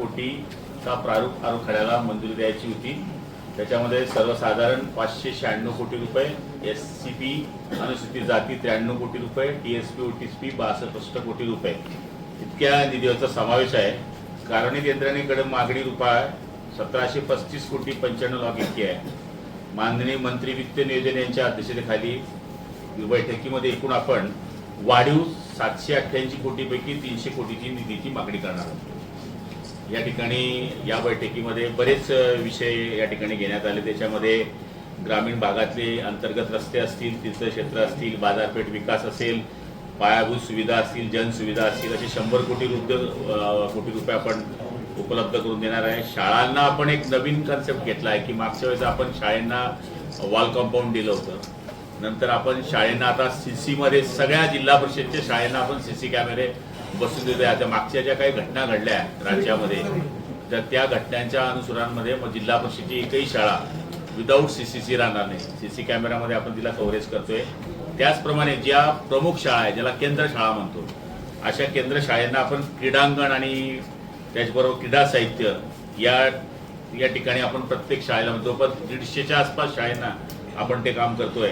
कोटीचा प्रारूप आराखड्याला मंजुरी द्यायची होती. त्याच्यामध्ये सर्वसाधारण पाचशे शहाण्णव कोटी रुपये एस सी पी अनुसूचित जाती त्र्याण्णव कोटी रुपये T S P O T S P बासष्ट कोटी रुपये. इतक्या निधीचा समावेश आहे. कारणित यंत्रणेकडे मागणी रुपये सतराशे पस्तीस कोटी पंच्याण्णव लाख इतकी आहे. माननीय मंत्री वित्त नियोजन यांच्या अध्यक्षतेखाली बैठकीमध्ये एकूण आपण वाढीव सातशे अठ्ठ्याऐंशी कोटीपैकी तीनशे कोटीची निधीची मागणी करणार आहोत. या ठिकाणी या बैठकीमध्ये बरेच विषय या ठिकाणी घेण्यात आले. त्याच्यामध्ये ग्रामीण भागातले अंतर्गत रस्ते असतील तीर्थक्षेत्र असतील बाजारपेठ विकास असेल पायाभूत सुविधा असतील जनसुविधा असतील असे शंभर कोटी रुपये कोटी रुपये आपण उपलब्ध करून देणार आहे. शाळांना आपण एक नवीन कन्सेप्ट घेतला आहे की मागच्या वेळेस आपण शाळांना वॉल कंपाऊंड दिलं होतं. नंतर आपण शाळेंना आता सी सीमध्ये सगळ्या जिल्हा परिषदच्या शाळेंना आपण सी सी कॅमेरे बसून आता मागच्या ज्या काही घटना घडल्या राज्यामध्ये तर त्या घटनांच्या अनुसरांमध्ये मग जिल्हा परिषदेची एकही शाळा विदाऊट सी सी सी राहणार नाही. सीसी कॅमेरामध्ये आपण तिला कव्हरेज करतोय. त्याचप्रमाणे ज्या प्रमुख शाळा आहे ज्याला केंद्र शाळा म्हणतो अशा केंद्र शाळांना आपण क्रीडांगण आणि त्याचबरोबर क्रीडा साहित्य या या ठिकाणी आपण प्रत्येक शाळेला म्हणतो. पण दीडशेच्या आसपास शाळेंना आपण ते काम करतोय.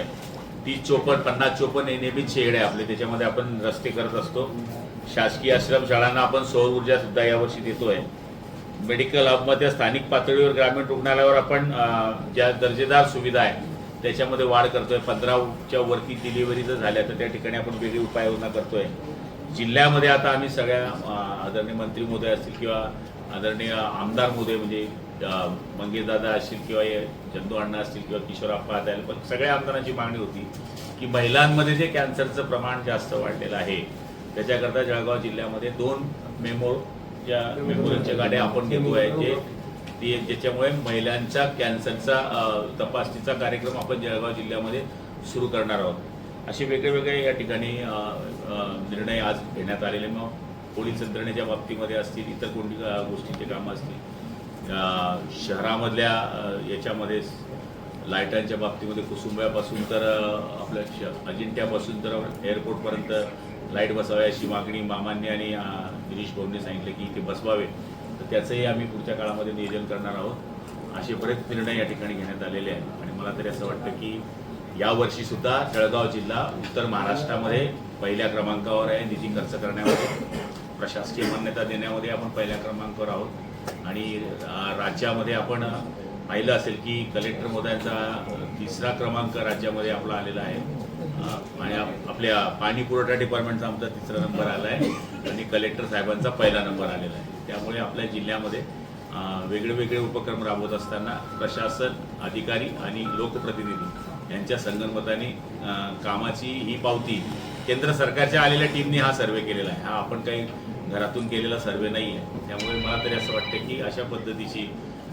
तीस चोपन्न पन्नास चोपन्न हे नेहमीच शेड आहे आपले. त्याच्यामध्ये आपण रस्ते करत असतो. शासकीय आश्रम शाळांना आपण सौर ऊर्जा सुद्धा यावर्षी देतोय. मेडिकल हबमध्ये स्थानिक पातळीवर ग्रामीण रुग्णालयावर आपण ज्या दर्जेदार सुविधा आहे त्याच्यामध्ये वाढ करतोय. पंधराच्या वरती डिलिव्हरी जर झाल्या तर त्या ठिकाणी आपण वेगळी उपाययोजना करतोय. जिल्ह्यामध्ये आता आम्ही सगळ्या आदरणीय मंत्री महोदय असतील किंवा आदरणीय आमदार महोदय म्हणजे मंगेशदादा असतील किंवा चंदू अण्णा असतील किंवा किशोरप्पा असेल पण सगळ्या आमदारांची मागणी होती की महिलांमध्ये जे कॅन्सरचं प्रमाण जास्त वाढलेलं आहे त्याच्याकरता जळगाव जिल्ह्यामध्ये दोन मेमो ज्या मेमोरियलच्या गाड्या आपण घेतोय जे ती ज्याच्यामुळे महिलांचा कॅन्सरचा तपासणीचा कार्यक्रम आपण जळगाव जिल्ह्यामध्ये सुरू करणार आहोत. असे वेगळे वेगळे या ठिकाणी निर्णय आज घेण्यात आलेले. मग पोलीस यंत्रणेच्या बाबतीमध्ये असतील इतर कोणती गोष्टीचे कामं असतील शहरामधल्या याच्यामध्ये लायटांच्या बाबतीमध्ये कुसुंब्यापासून तर आपल्या श- अजिंठ्यापासून तर एअरपोर्टपर्यंत लाइट बसवावी अशी मागणी मामांनी आणि गिरीश भाऊंनी सांगितलं की इथे बसवावे. तर त्याचंही आम्ही पुढच्या काळामध्ये नियोजन करणार आहोत. असे बरेच निर्णय या ठिकाणी घेण्यात आलेले आहेत. आणि मला तरी असं वाटतं की यावर्षी सुद्धा जळगाव जिल्हा उत्तर महाराष्ट्रामध्ये पहिल्या क्रमांकावर आहे निधी खर्च करण्यामध्ये. प्रशासकीय मान्यता देण्यामध्ये आपण पहिल्या क्रमांकावर आहोत. आणि राज्यामध्ये आपण पाहिलं असेल की कलेक्टर मोदयांचा तिसरा क्रमांक राज्यामध्ये आपला आलेला आहे. आपल्या पाणी पुरवठा डिपार्टमेंटचा आमचा तिसरा नंबर आला आहे आणि कलेक्टर साहेबांचा पहिला नंबर आलेला आहे. त्यामुळे आपल्या जिल्ह्यामध्ये वेगळे वेगळे उपक्रम राबवत असताना प्रशासन अधिकारी आणि लोकप्रतिनिधी यांच्या संगनमताने कामाची ही पावती केंद्र सरकारच्या आलेल्या टीमने हा सर्वे केलेला आहे. हा आपण काही घरातून केलेला सर्वे नाही आहे. त्यामुळे मला तरी असं वाटतं की अशा पद्धतीची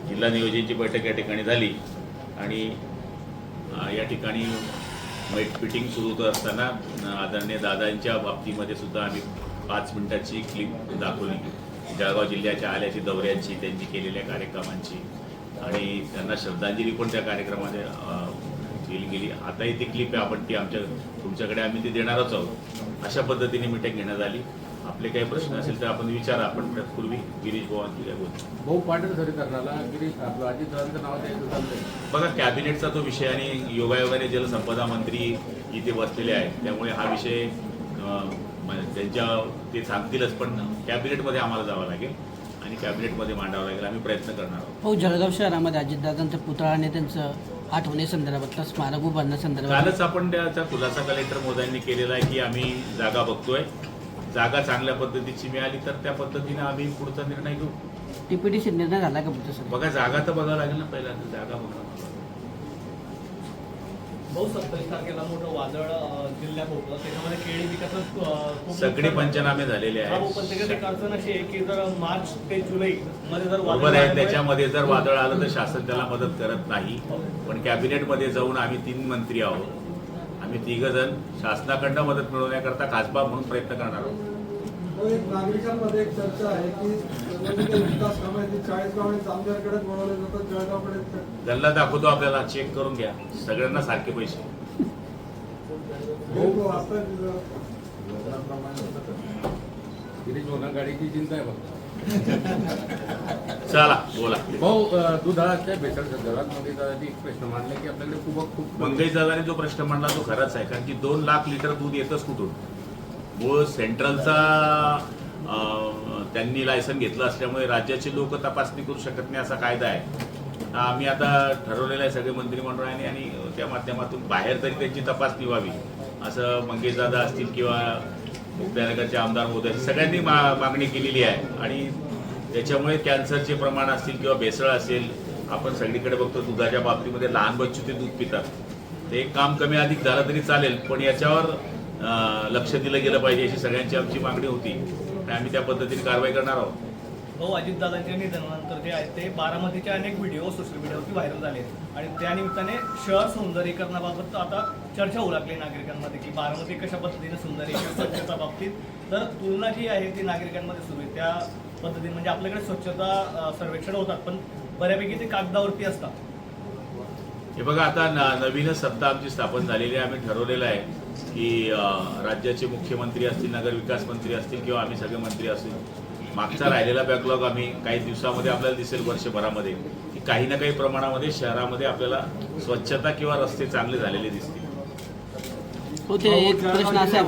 जिल्हा नियोजनची बैठक या ठिकाणी झाली आणि या ठिकाणी फिटिंग सुरू होत असताना आदरणीय दादांच्या बाबतीमध्ये सुद्धा आम्ही पाच मिनिटाची क्लिप दाखवली. जळगाव जिल्ह्याच्या आल्याची दौऱ्यांची त्यांची केलेल्या कार्यक्रमांची. आणि त्यांना श्रद्धांजली पण त्या कार्यक्रमामध्ये दिली गेली. आताही ती क्लिप आहे आपण ती आमच्या तुमच्याकडे आम्ही ती देणारच आहोत. अशा पद्धतीने मिटिंग घेण्यात आली. आपले काही प्रश्न असेल तर आपण विचारा आपण पूर्वी गिरीश आणखी काय बोलतो भाऊ पाटील सरी करण्याला गिरीश आपलं अजित दादांचं नाव द्यायचं बघा कॅबिनेटचा तो विषय आणि योगायोगाने जलसंपदा मंत्री इथे बसलेले आहेत त्यामुळे हा विषय त्यांच्या ते सांगतीलच पण कॅबिनेटमध्ये आम्हाला जावं लागेल आणि कॅबिनेटमध्ये मांडावं लागेल आम्ही प्रयत्न करणार आहोत. हो जळगाव शहरामध्ये अजितदादांचा पुतळा आणि त्यांचं आठवणी संदर्भात स्मारक उभारण्यासंदर्भात कालच आपण त्याचा खुलासा कलेक्टर मोदयांनी केलेला आहे की आम्ही जागा बघतोय. जागा चांगल्या पद्धतीची मिळाली तर त्या पद्धतीने आम्ही पुढचा निर्णय घेऊ. टीपीडीसी निर्णय झाला का पुढचा सर बघा जागा तर बघावं लागेल ना पहिल्यांदा जागा बघा भाऊ सत्तावीस तारखेला मोठं वादळ अं, जिल्ह्यात होतं. त्याच्यामध्ये केळी पिकाचं अं, खूप सगळे नुकसान झालं. पंचनामे झालेले हा, भाऊ, पण त्याच्यात एक आहेत अडचण अशी आहे की जर मार्च ते जुलै मध्ये जर वादळ बरोबर आहे. आल्यामुळे- त्याच्यामध्ये जर वादळ आलं तर शासन त्याला मदत करत नाही. पण कॅबिनेटमध्ये जाऊन आम्ही तीन मंत्री आहोत. आम्ही तिघ जण शासनाकडनं मदत मिळवण्याकरता खासबा म्हणून प्रयत्न करणार आहोत. एक नागरिकांमध्ये एक चर्चा आहे की विकास कामं गल्ला दाखवतो आपल्याला चेक करून घ्या. सगळ्यांना सारखे पैसे. हो, हो, गाडीची चिंता आहे फक्त. चला बोला. भाऊ दुधाच्या भेसळ संदर्भात मध्ये दादाजी एक प्रश्न मांडले की आपल्याकडे खूप खूप मंगेश दादाने जो प्रश्न मांडला तो खराच आहे कारण की दोन लाख लिटर दूध येतच कुठून? मूळ सेंट्रलचा त्यांनी लायसन घेतलं असल्यामुळे राज्याचे लोक तपासणी करू शकत नाही असा कायदा आहे. आम्ही आता ठरवलेलं आहे सगळे मंत्रिमंडळाने आणि त्या माध्यमातून बाहेर तरी त्यांची तपासणी व्हावी असं मंगेश दादा असतील किंवा मुक्तानगरचे आमदार महोदय सगळ्यांनी मा मागणी केलेली आहे. आणि त्याच्यामुळे कॅन्सरचे प्रमाण असतील किंवा भेसळ असेल आपण सगळीकडे बघतो दुधाच्या बाबतीमध्ये लहान बच्चू ते दूध पितात. ते एक काम कमी अधिक झालं तरी चालेल पण याच्यावर लक्ष दिलं गेलं पाहिजे अशी सगळ्यांची आमची मागणी होती. आणि आम्ही त्या पद्धतीने कारवाई करणार आहोत. हो, भाऊ अजितदादांच्या निधनानंतर जे आहेत ते बारामतीचे अनेक व्हिडिओ सोशल मीडियावरती व्हायरल झाले आणि त्या निमित्ताने शहर सौंदर्यीकरणाबाबत आता चर्चा होऊ लागली नागरिकांमध्ये की बारामती कशा पद्धतीने सुंदरीकरण स्वच्छता बाबतीत. तर तुलना जी आहे ती नागरिकांमध्ये सुरू आहे. त्या पद्धतीने म्हणजे आपल्याकडे स्वच्छता सर्वेक्षण होतात पण बऱ्यापैकी ते कागदावरती असतात. हे बघा आता नवीन नवीनच सत्ता आमची स्थापन झालेली आहे आम्ही ठरवलेलं आहे की राज्याचे मुख्यमंत्री असतील नगर विकास मंत्री असतील किंवा आम्ही सगळे मंत्री असतील मागचा राहिलेला बॅकलॉग आम्ही काही दिवसामध्ये आपल्याला दिसेल वर्षभरामध्ये. की काही ना काही प्रमाणामध्ये शहरामध्ये आपल्याला स्वच्छता किंवा रस्ते चांगले झालेले दिसतील. हो ते एक प्रश्न असा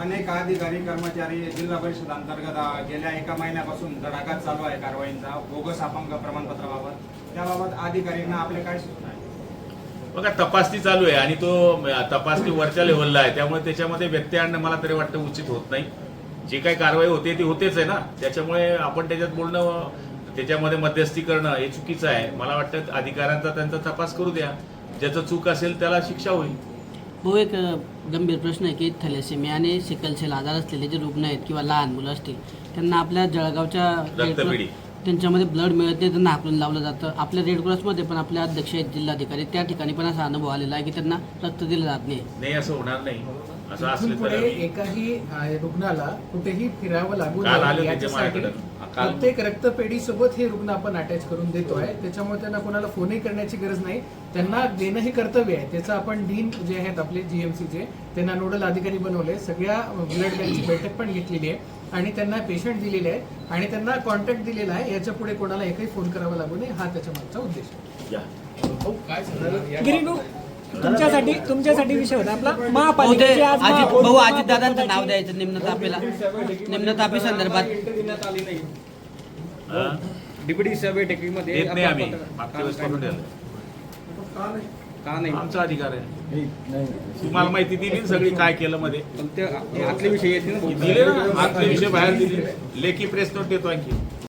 अनेक अधिकारी कर्मचारी जिल्हा परिषद अंतर्गत गेल्या एका महिन्यापासून धडाका चालू आहे कारवाईंचा बोगस अपंग प्रमाणपत्राबाबत. त्याबाबत अधिकाऱ्यांना आपले काय सूचना आहे बघा तपासणी चालू आहे आणि तो तपासणी वरच्या लेवलला आहे. त्यामुळे त्याच्यामध्ये व्यत्यय आणणं मला तरी वाटतं उचित होत नाही. जी काही कारवाई होते ती होतेच आहे ना. त्याच्यामुळे आपण त्याच्यात बोलणं त्याच्यामध्ये मध्यस्थी करणं हे चुकीचं आहे. मला वाटतं अधिकाऱ्यांचा त्यांचा तपास करू द्या. ज्याचं चूक असेल त्याला शिक्षा होईल. हो एक गंभीर प्रश्न आहे की थॅलेसेमिया आणि सिकल सेल आजार असलेले जे रुग्ण आहेत किंवा लहान मुलं असतील त्यांना आपल्या जळगावच्या. त्यांच्यामध्ये ब्लड मिळत नाही त्यांना हाकलून लावलं जातं. आपल्या रेड क्रॉसमध्ये पण आपले अध्यक्ष आहेत जिल्हाधिकारी त्या ठिकाणी पण असा अनुभव आलेला आहे की त्यांना रक्त दिलं जात नाही. नाही असं होणार नाही. असं एकाही रुग्णाला कुठेही फिरावं लागू प्रत्येक रक्तपेढीसोबत हे रुग्ण आपण अटॅच करून देतोय. त्याच्यामुळे त्यांना कोणाला फोनही करण्याची गरज नाही. त्यांना देणं हे कर्तव्य आहे. त्याचं आपण डीन जे आहेत आपले जीएमसीचे त्यांना नोडल अधिकारी बनवले. सगळ्या ब्लड बँकची बैठक पण घेतलेली आहे. आणि त्यांना पेशंट दिलेले आहेत. आणि त्यांना कॉन्टॅक्ट दिलेला आहे. याच्यापुढे कोणाला एकही फोन करावा लागू नये. हा त्याच्या मागचा उद्देश आहे. तुमच्यासाठी तुमच्यासाठी विषय होता आपला. महापालिकेची आज अजित महा- भाऊ अजित दादांचं नाव द्यायचं निम्न तापेला. निम्न तापी संदर्भात. हा? बैठकीमध्ये देत नाही आम्ही. आपण- मागच्या वेळेस करून द्याल का नाही? आमचा अधिकार आहे. तुम्हाला माहिती दिली ना सगळी काय केलं मध्ये. पण ते आतले विषय येतील ना दिले ना आतले विषय बाहेर दिले. लेखी प्रेस नोट देतो आणखी.